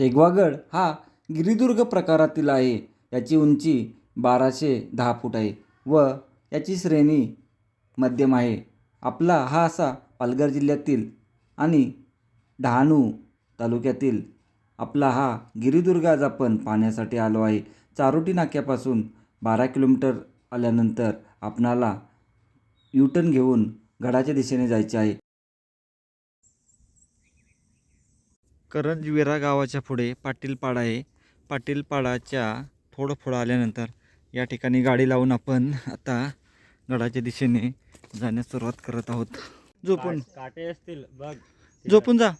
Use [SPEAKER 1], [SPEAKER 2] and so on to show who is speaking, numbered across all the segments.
[SPEAKER 1] शेगवागड हा गिरिदुर्ग प्रकारातील आहे. याची उंची बाराशे दहा फूट आहे व याची श्रेणी मध्यम आहे. आपला हा असा पालघर जिल्ह्यातील आणि डहाणू तालुक्यातील आपला हा गिरिदुर्ग आज आपण पाहण्यासाठी आलो आहे. चारोटी नाक्यापासून बारा किलोमीटर आल्यानंतर आपणाला युटर्न घेऊन गडाच्या दिशेने जायचे आहे. करंजविरा गावाच्या पुढे पाटीलपाडा आहे. पाटीलपाडाच्या थोडं पुढं आल्यानंतर या ठिकाणी गाडी लावून आपण आता गडाच्या दिशेने जाण्यास सुरुवात करत आहोत. झोपून.
[SPEAKER 2] काटे असतील बघ.
[SPEAKER 1] झोपून जा.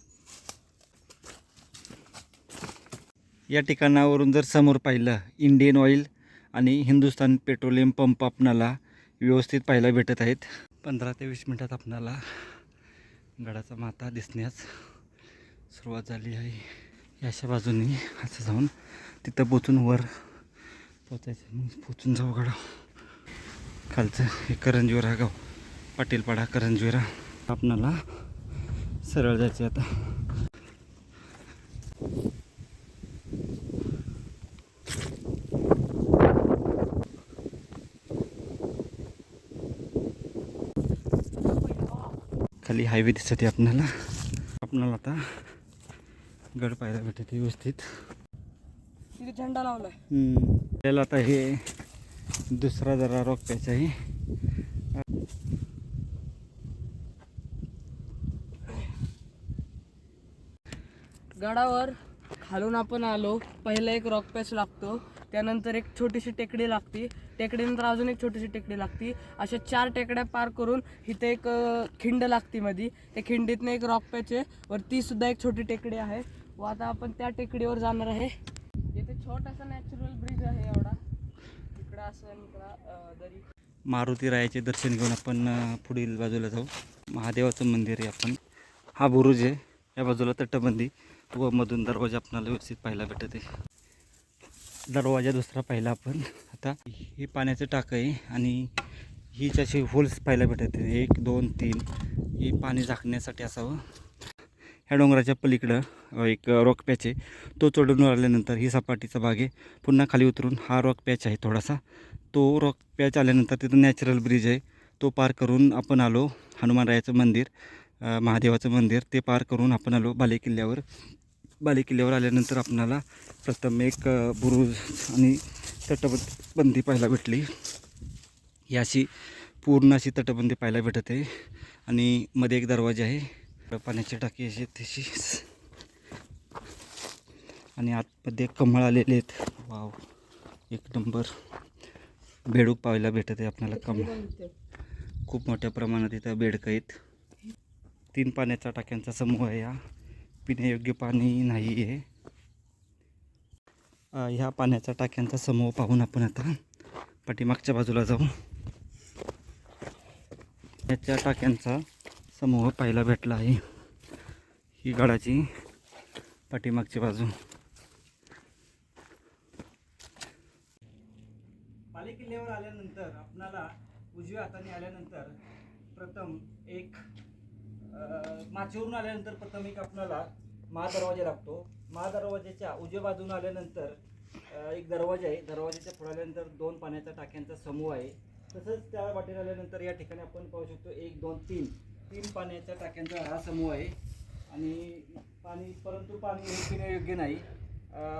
[SPEAKER 1] या ठिकाणावरून जर समोर पाहिलं इंडियन ऑइल आणि हिंदुस्तान पेट्रोलियम पंप आपणाला व्यवस्थित पाहायला भेटत आहेत. पंधरा ते वीस मिनटात आपणाला गडाचा माथा दिसण्यास सुरुवात झाली आहे. या अशा बाजूने असं जाऊन तिथं पोचून वर पोचायचं. मग पोचून जाऊ गाडा. खालचं हे करंजवेरा गाव. पाटीलपाडा करंजवेरा. आपणाला सरळ जायचं आता. खाली हायवे दिसते आपणाला. आपणाला आता गड पाहायला भेटते व्यवस्थित.
[SPEAKER 3] तिथे झेंडा लावलाय.
[SPEAKER 1] हम्म. आपल्याला आता हे दुसरा जरा रॉक पॅच आहे.
[SPEAKER 3] गडावर खालून आपण आलो. पहिला एक रॉक पॅच लागतो. त्यानंतर एक छोटीशी टेकडी लागती. टेकडीनंतर अजून एक छोटीशी टेकडी लागती. अशा चार टेकड्या पार करून इथे एक खिंड लागती मध्ये त्या खिंडीतनं एक रॉक पॅच आहे. वर ती सुद्धा एक छोटी टेकडी आहे. व आता आपण त्या टेकडीवर जाणार आहे. इथे छोटासा नॅचरल ब्रिज आहे एवढा. इकडं असं इकडं दरी.
[SPEAKER 1] मारुती रायाचे दर्शन घेऊन आपण पुढील बाजूला जाऊ. महादेवाचं मंदिर आहे आपण. हा बुरुज आहे. या बाजूला तटबंदी व मधून दरवाजा आपल्याला व्यवस्थित पाहायला भेटत आहे. दरवाजा दुसरा पाहिला आपण. आता हे पाण्याचं टाकं आहे आणि हीच अशी होल्स पाहायला भेटत आहे. एक दोन तीन. ही पाणी झाकण्यासाठी असावं. ह्या डोंगराच्या पलीकडं एक रॉक पॅच आहे. तो चढून आल्यानंतर ही सपाटीचा भाग आहे. पुन्हा खाली उतरून हा रॉक पॅच आहे थोडासा. तो रॉक पॅच आल्यानंतर तिथं नॅचरल ब्रिज आहे. तो पार करून आपण आलो हनुमानरायाचं मंदिर महादेवाचं मंदिर. ते पार करून आपण आलो बालेकिल्ल्यावर बालेकिल्ल्यावर आल्यानंतर आपणाला प्रथम एक बुरुज आणि तटबंदी पाहायला भेटली. ही अशी पूर्ण अशी तटबंदी पाहायला भेटत आहे. आणि मध्ये एक दरवाजा आहे. पाण्याची टाकी अशी तशी. आणि आतमध्ये कमळ आलेले आहेत. वाव. एक नंबर. बेडूक पाहायला भेटत आहे आपल्याला कमळ. खूप मोठ्या प्रमाणात इथं बेडकं आहेत. तीन पाण्याच्या टाक्यांचा समूह आहे हा. पिण्यायोग्य पाणी नाही आहे. ह्या पाण्याच्या टाक्यांचा समूह पाहून आपण आता पाठीमागच्या बाजूला जाऊ. याच्या टाक्यांचा समूह पाहायला भेटला आहे. ही गडाची पाठीमागची बाजू. बालेकिल्ल्यावर आल्यानंतर आपणाला उजव्या हाताने आल्यानंतर प्रथम एक माचीवरून आल्यानंतर प्रथम एक आपणाला महादरवाजा लागतो. महादरवाजाच्या उजव्या बाजून आल्यानंतर एक दरवाजा आहे. दरवाजाच्या पुढे आल्यानंतर दोन पाण्याच्या टाक्यांचा समूह आहे. तसंच त्या वाटेला आल्यानंतर या ठिकाणी आपण पाहू शकतो एक दोन तीन. तीन पाण्याच्या टाक्यांचा हा समूह आहे. आणि पाणी परंतु पाणी हे पिण्यायोग्य नाही.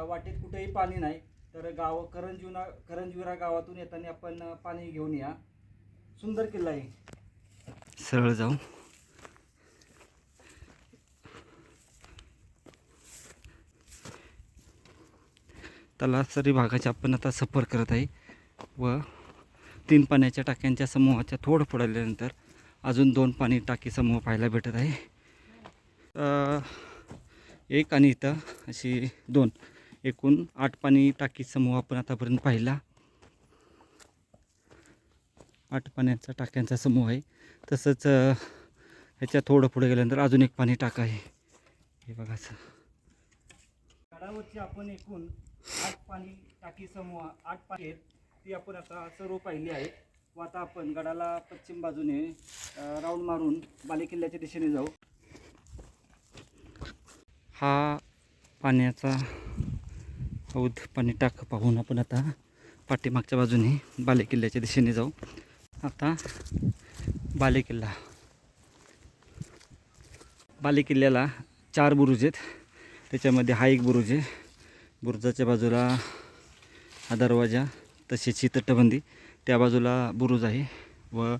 [SPEAKER 1] वाटेत कुठेही पाणी नाही. तर गाव करंजीवना करंजीवरा गावातून येताना आपण पाणी घेऊन या. सुंदर किल्ला आहे. सरळ जाऊ. तलासरी भागाची आपण आता सफर करत आहे. व तीन पाण्याच्या टाक्यांच्या समूहाच्या थोडं पडल्यानंतर अजून दोन पाणी टाकी समूह पाहायला भेटत आहे. एक आणि इथं अशी दोन एकूण आठ पाणी टाकी समूह आपण आतापर्यंत पाहिला. आठ पाण्याचा टाक्यांचा समूह आहे. तसंच ह्याच्या थोडं पुढे गेल्यानंतर अजून एक पाणी टाका आहे. हे बघा असं. गडावरची आपण एकूण आठ पाणी टाकी समूह आठ पाणी आहेत ती आपण आता सर्व पाहिली आहेत. व आता आपण गडाला पश्चिम बाजूने राऊंड मारून बालेकिल्ल्याच्या दिशेने जाऊ. हा पाण्याचा हौद पाणी टाक पाहून आपण आता पाठीमागच्या बाजूने बालेकिल्ल्याच्या दिशेने जाऊ. आता बालेकिल्ला बालेकिल्ल्याला चार बुरुज आहेत. त्याच्यामध्ये हा एक बुरुज आहे. बुरुजाच्या बाजूला हा दरवाजा तसेच ही तटबंदी. त्या बाजूला बुरुज आहे व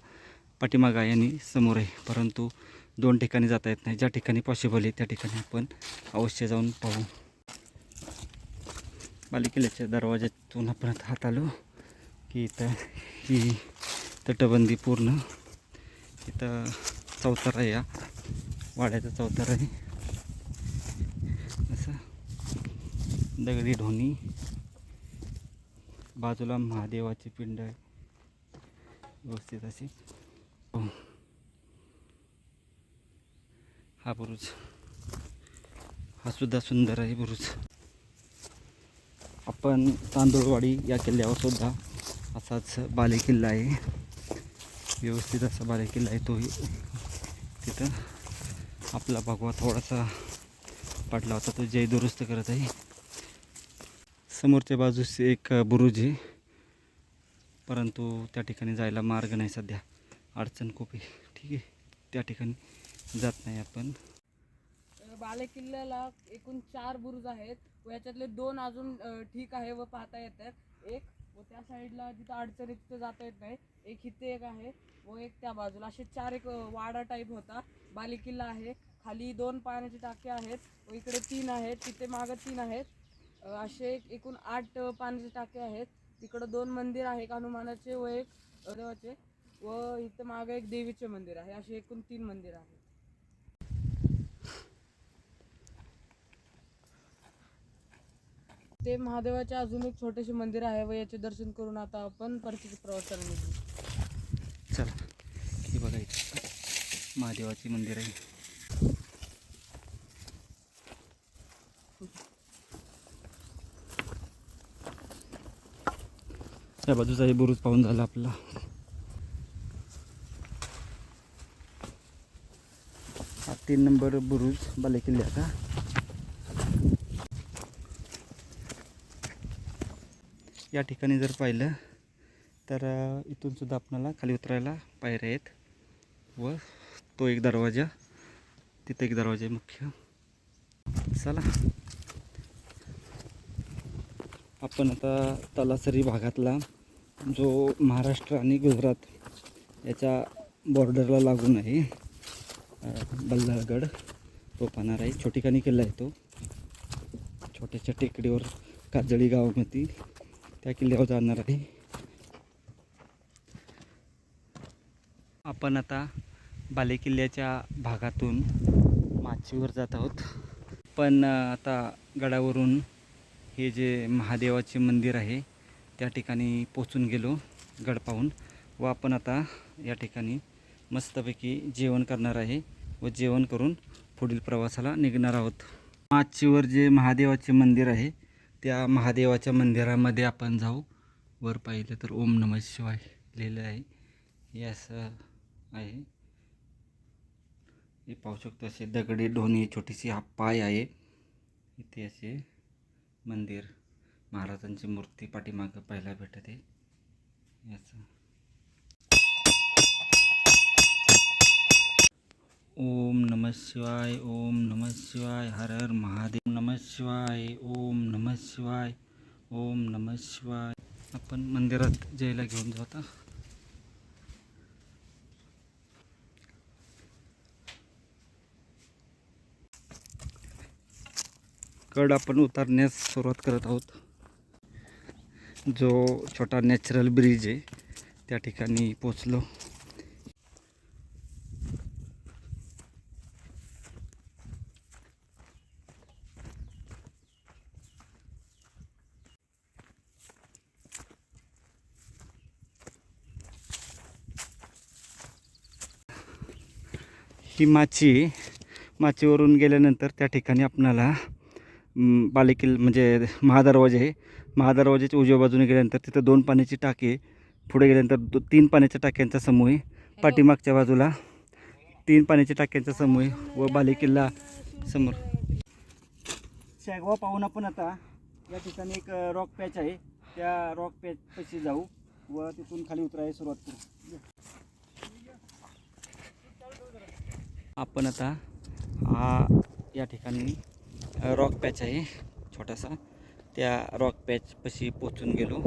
[SPEAKER 1] पाठीमागा आहे आणि समोर आहे. परंतु दोन ठिकाणी जाता येत नाही. ज्या ठिकाणी पॉसिबल आहे त्या ठिकाणी आपण अवश्य जाऊन पाहू. बालेकिल्ल्याच्या दरवाज्यातून आपण आता हात आलो की इथं ही तटबंदी पूर्ण. इथं चौतारा आहे या. वाड्याचा चौतारा आहे. असं. दगडी ढोणी. बाजूला महादेवाचे पिंड आहे. व्यवस्थित अशी. हो. हा बुरुज. हा सुद्धा सुंदर आहे बुरुज. आपण तांदूळवाडी या किल्ल्यावर सुद्धा असाच बालेकिल्ला आहे. व्यवस्थित असा बालेकिल्ला आहे तोही. तिथं आपला भगवा थोडासा पडला होता तो जय दुरुस्त करत आहे. समोरच्या बाजूस एक बुरुज आहे. परंतु त्या ठिकाणी जायला मार्ग नाही सध्या. अडचण खूप आहे. ठीक आहे. त्या ठिकाणी जात नाही आपण.
[SPEAKER 3] बाले किल्ल्याला एकूण चार बुरुज आहेत व याच्यातले दोन अजून ठीक आहे व पाहता येतात. एक व त्या साईडला जिथं अडचणी तिथं जाता येत नाही. एक इथे एक आहे व एक त्या बाजूला. असे चार एक वाडा टाईप होता. बाले किल्ला आहे. खाली दोन पाण्याचे टाके आहेत व इकडे तीन आहेत. तिथे मागं तीन आहेत. असे एक- एकूण आठ पाण्याचे टाके आहेत. तिकडं दोन मंदिर आहे एक हनुमानाचे व एक देवाचे. व इथं मागं एक देवीचे मंदिर आहे असे एकूण तीन मंदिर आहेत. ते महादेवाचे अजून एक छोटेसे मंदिर आहे व याचे दर्शन करून आता आपण परतीच्या प्रवासाला निघू
[SPEAKER 1] चला हे बघा इथं. महादेवाचे मंदिर आहे. त्या बाजूचा हे बुरुज पाहून झाला आपला. हा तीन नंबर बुरुज बालेकिल्ल्याचा या ठिकाणी जर पाहिलं तर इथून सुद्धा आपल्याला खाली उतरायला पायऱ्या आहेत. व तो एक दरवाजा तिथं एक दरवाजा आहे मुख्य. चला. आपण आता तलासरी भागातला जो महाराष्ट्र आणि गुजरात याच्या बॉर्डरला लागून आहे बल्लाळगड. तो पाहणार आहे. छोटीखानी किल्ला आहे तो. छोट्याशा टेकडीवर काजळी गावामध्ये त्या किल्ल्यावर जाणार आहे. आपण आता बालेकिल्ल्याच्या भागातून माचीवर जात आहोत. पण आता गडावरून हे जे महादेवाचे मंदिर आहे त्या ठिकाणी पोचून गेलो गड पाहून व आपण आता या ठिकाणी मस्तपैकी जेवण करणार आहे व जेवण करून पुढील प्रवासाला निघणार आहोत. माचीवर जे महादेवाचे मंदिर आहे त्या महादेवाच्या मंदिरामध्ये आपण जाऊ. वर पाहिलं तर ओम नमः शिवाय लिहिलं आहे. हे असं आहे. हे पाहू शकतो असे दगडी ढोणी छोटीशी हा पाय आहे. इथे असे मंदिर. महाराजांची मूर्ती पाठीमागं पाहायला भेटत. आहे ओम नमः शिवाय ओम नमः शिवाय हर हर महादेव. नमः शिवाय ओम नमः शिवाय ओम नमः शिवाय. आपण मंदिरात जायला घेऊन जाऊ आता. कड आपण उतारण्यास सुरुवात करत आहोत. जो छोटा नॅचरल ब्रिज आहे त्या ठिकाणी पोचलो ही माची माचीवरून गेल्यानंतर त्या ठिकाणी आपणाला म, बालेकिल्ल म्हणजे महादरवाजे आहे. महादरवाजेच्या उजव्या बाजूने गेल्यानंतर तिथं दोन पाण्याची टाकी आहे. पुढे गेल्यानंतर दो तीन पाण्याच्या टाक्यांचा समूह आहे. पाठीमागच्या बाजूला तीन पाण्याच्या टाक्यांचा समूह आहे व बालेकिल्ला समोर. शेगवा पाहून आपण आता या ठिकाणी एक रॉक पॅच आहे. त्या रॉक पॅच पशी जाऊ व तिथून खाली उतरायला सुरुवात करू. आपण आता हा या ठिकाणी रॉक पॅच आहे. छोटासा. त्या रॉक पॅचपाशी पोचून गेलो.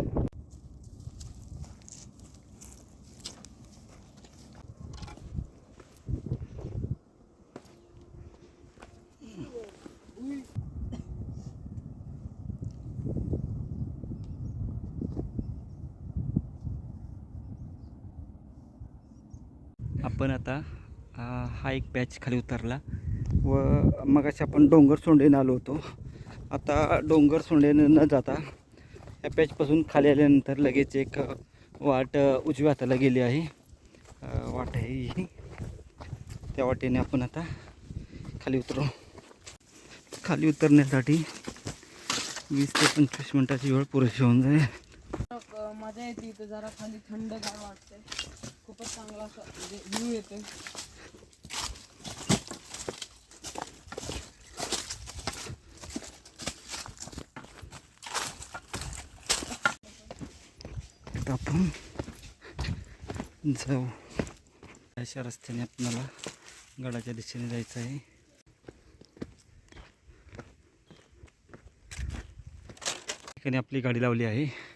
[SPEAKER 1] आपण आता हा एक पॅच खाली उतरला. व मगाशी आपण डोंगर सोंडेने आलो होतो. आता डोंगर सोंडेने न जाता या पॅचपासून खाली आल्यानंतर लगेच एक वाट उजव्या हाताला गेली आहे. वाट आहे ही. त्या वाटेने आपण आता खाली उतरू. खाली उतरण्यासाठी वीस ते पंचवीस मिनटाची वेळ पुरेशी होऊन जाईल.
[SPEAKER 3] मजा येते इथं. जरा खाली थंड गार वाटते खूपच चांगला असं म्हणजे व्ह्यू येते
[SPEAKER 1] आता आपण. जाऊ. अशा रस्त्याने आपल्याला गडाच्या दिशेने जायचं आहे. ठिकाणी आपली गाडी लावली आहे.